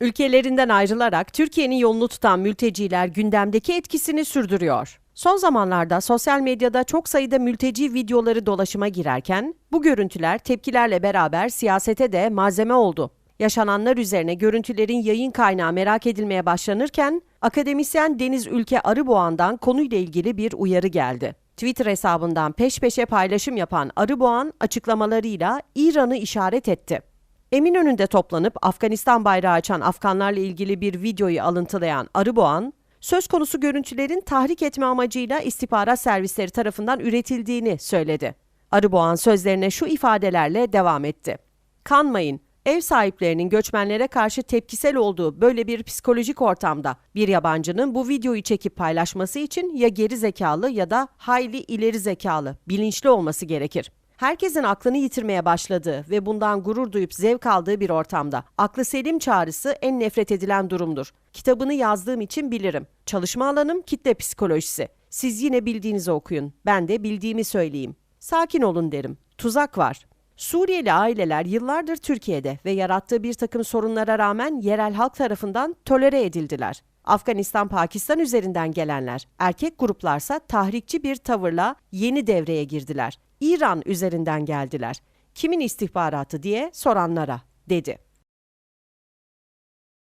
Ülkelerinden ayrılarak Türkiye'nin yolunu tutan mülteciler gündemdeki etkisini sürdürüyor. Son zamanlarda sosyal medyada çok sayıda mülteci videoları dolaşıma girerken bu görüntüler tepkilerle beraber siyasete de malzeme oldu. Yaşananlar üzerine görüntülerin yayın kaynağı merak edilmeye başlanırken akademisyen Deniz Ülke Arıboğan'dan konuyla ilgili bir uyarı geldi. Twitter hesabından peş peşe paylaşım yapan Arıboğan açıklamalarıyla İran'ı işaret etti. Eminönü'nde toplanıp Afganistan bayrağı açan Afganlarla ilgili bir videoyu alıntılayan Arıboğan, söz konusu görüntülerin tahrik etme amacıyla istihbarat servisleri tarafından üretildiğini söyledi. Arıboğan sözlerine şu ifadelerle devam etti. Kanmayın, ev sahiplerinin göçmenlere karşı tepkisel olduğu böyle bir psikolojik ortamda bir yabancının bu videoyu çekip paylaşması için ya geri zekalı ya da hayli ileri zekalı, bilinçli olması gerekir. Herkesin aklını yitirmeye başladığı ve bundan gurur duyup zevk aldığı bir ortamda aklı selim çağrısı en nefret edilen durumdur. Kitabını yazdığım için bilirim. Çalışma alanım kitle psikolojisi. Siz yine bildiğinizi okuyun. Ben de bildiğimi söyleyeyim. Sakin olun derim. Tuzak var. Suriyeli aileler yıllardır Türkiye'de ve yarattığı bir takım sorunlara rağmen yerel halk tarafından tolere edildiler. Afganistan, Pakistan üzerinden gelenler, erkek gruplarsa tahrikçi bir tavırla yeni devreye girdiler. İran üzerinden geldiler. Kimin istihbaratı diye soranlara dedi.